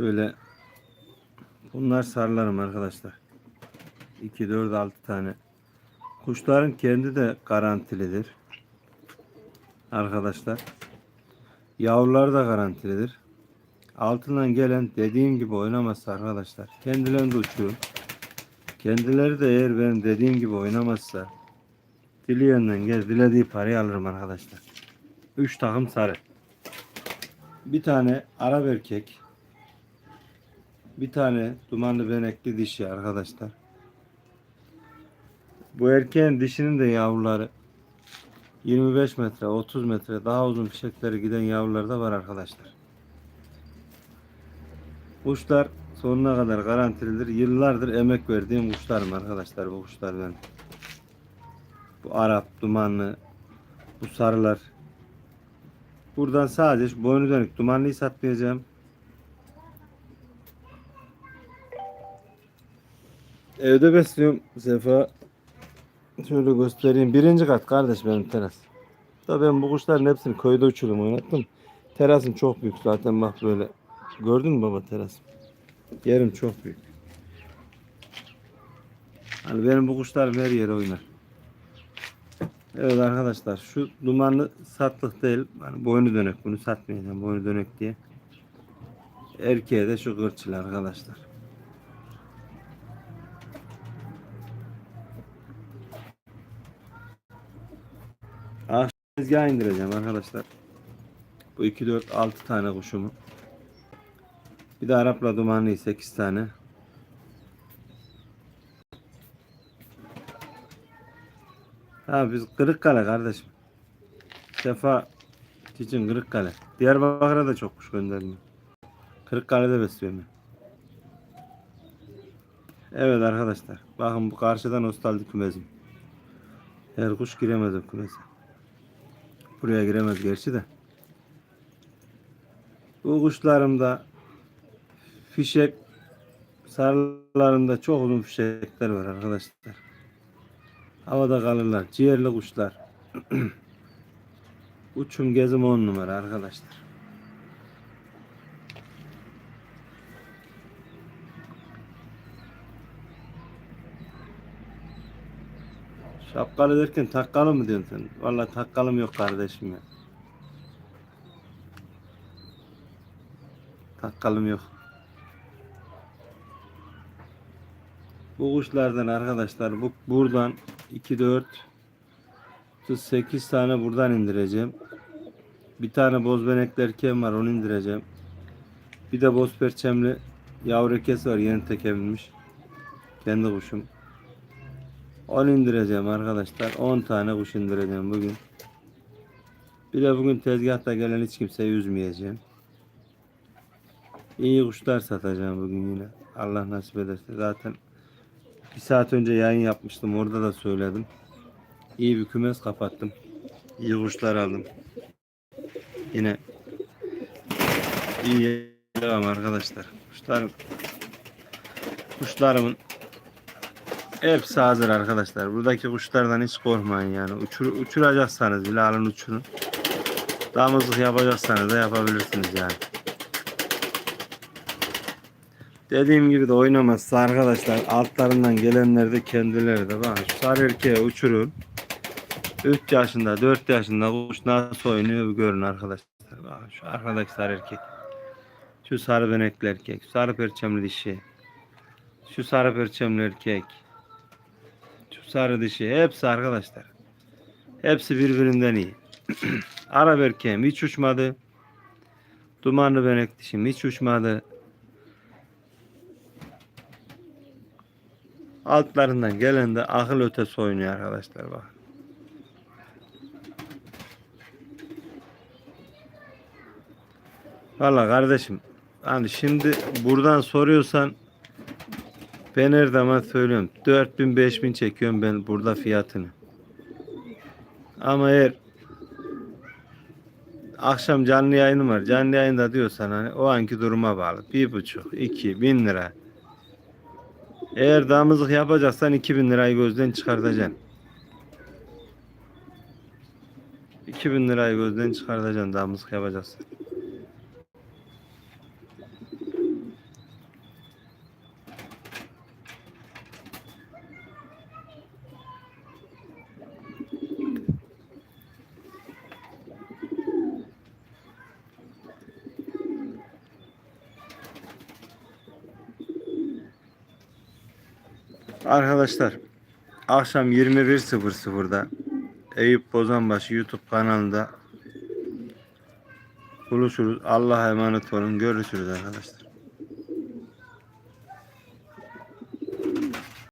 Şöyle bunlar sarılarım arkadaşlar. 2 4 6 tane. Kuşların kendi de garantilidir. Arkadaşlar. Yavrular da garantilidir. Altından gelen dediğim gibi oynamazsa arkadaşlar. Kendilerini de uçurum. Kendileri de eğer benim dediğim gibi oynamazsa dileyenden gel dilediği parayı alırım arkadaşlar. 3 takım sarı. Bir tane Arap erkek. Bir tane dumanlı benekli dişi arkadaşlar. Bu erkeğin dişinin de yavruları 25 metre, 30 metre daha uzun fişekleri giden yavrular da var arkadaşlar. Kuşlar sonuna kadar garantilidir. Yıllardır emek verdiğim kuşlarım arkadaşlar bu kuşlar benim. Bu Arap, dumanlı, bu sarılar. Buradan sadece boynu dönük dumanlıyı satmayacağım. Evde besliyorum Sefa. Şöyle göstereyim. Birinci kat kardeş benim teras. Da ben bu kuşların hepsini köyde uçurum oynattım. Terasım çok büyük zaten bak böyle. Gördün mü baba terasım? Yerim çok büyük. Hani benim bu kuşlarım her yere oynar. Evet arkadaşlar şu dumanlı satlık değil. Hani boynu dönek bunu satmayacağım boynu dönek diye. Erkeğe de şu kırçıl arkadaşlar. Tezgaha indireceğim arkadaşlar. Bu 2 4 6 tane kuşumu. Bir de Arapla dumanlı 8 tane. Ha biz Kırıkkale kardeşim. Sefa için Kırıkkale. Diyarbakır'a da çok kuş gönderdim. Kırıkkale'de besliyorum ben. Evet arkadaşlar. Bakın bu karşıdan nostalji kümesim. Her kuş giremez o kümese. Buraya giremez gerçi de. Bu kuşlarımda fişek sarılarında çok uzun fişekler var arkadaşlar. Havada kalırlar. Ciğerli kuşlar. Uçum gezim on numara arkadaşlar. Şapkalı derken takkalı mı diyorsun sen? Vallahi takkalım yok kardeşim ya. Takkalım yok. Bu kuşlardan arkadaşlar bu buradan 2 4 8 tane buradan indireceğim. Bir tane boz benekli erkeğim var onu indireceğim. Bir de boz perçemli yavru erkek var yeni tekebilmiş. Kendi kuşum. Onu indireceğim arkadaşlar. 10 tane kuş indireceğim bugün. Bir de bugün tezgahta gelen hiç kimseyi üzmeyeceğim. İyi kuşlar satacağım bugün yine. Allah nasip ederse. Zaten bir saat önce yayın yapmıştım. Orada da söyledim. İyi bir kümes kapattım. İyi kuşlar aldım. Yine iyi devam arkadaşlar. Kuşlarım kuşlarımın hepsi hazır arkadaşlar. Buradaki kuşlardan hiç korkmayın yani. Uçur, uçuracaksanız bile alın uçurun. Damızlık yapacaksanız da yapabilirsiniz yani. Dediğim gibi de oynamazsa arkadaşlar altlarından gelenler de kendileri de bak şu sarı erkeğe uçurun. 3 yaşında 4 yaşında kuş nasıl oynuyor görün arkadaşlar. Bak şu arkadaki sarı erkek. Şu sarı benekli erkek. Şu sarı perçemli dişi. Şu sarı perçemli erkek. Sarı dişi. Hepsi arkadaşlar. Hepsi birbirinden iyi. Arap erkeğim hiç uçmadı. Dumanlı benek dişim hiç uçmadı. Altlarından gelen de akıl ötesi oynuyor arkadaşlar bak. Valla kardeşim hani şimdi buradan soruyorsan ben her zaman söylüyorum 4000 5000 çekiyorum ben burada fiyatını. Ama eğer akşam canlı yayınım var. Canlı yayında diyorsan hani o anki duruma bağlı. Bir buçuk, iki bin lira. Eğer damızlık yapacaksan 2000 lirayı gözden çıkartacaksın. 2000 lirayı gözden çıkartacaksın damızlık yapacaksın. Arkadaşlar akşam 21.00'da Eyüp Bozanbaşı YouTube kanalında buluşuruz. Allah'a emanet olun. Görüşürüz arkadaşlar.